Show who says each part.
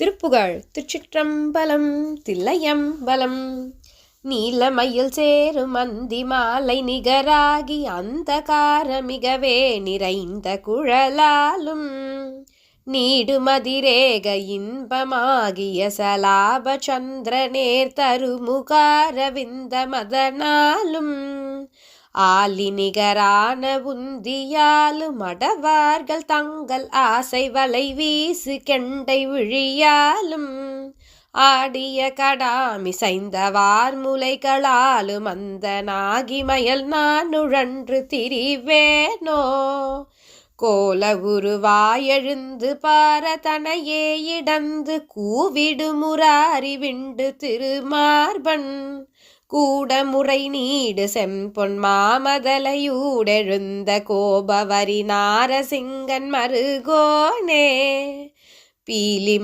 Speaker 1: திருப்புகழ் திருச்சிற்றம்பலம் தில்லையம்பலம். நீலமயில் சேரும் அந்தி மாலை நிகராகி அந்த காரமிகவே நிறைந்த குழலாலும். நீடுமதிரேக இன்பமாகிய சலாப சந்திரநேர் தருமுகாரவிந்த மதனாலும். ஆலி நிகரான உந்தியாலும் அடவார்கள் தங்கள் ஆசை வலை வீசு கெண்டை விழியாலும். ஆடிய கடாமி சைந்தவார் முலைகளாலும் அந்த நாகிமயல் நான் உழன்று திரிவேனோ. கோல உருவாயெழுந்து பாரதனையே இடந்து கூவிடு முராரி விண்டு திருமார்பன். கூடமுறை நீடு செம்பொன் மாமதலையூடெழுந்த கோபவரி நாரசிங்கன் மருகோனே. பீலி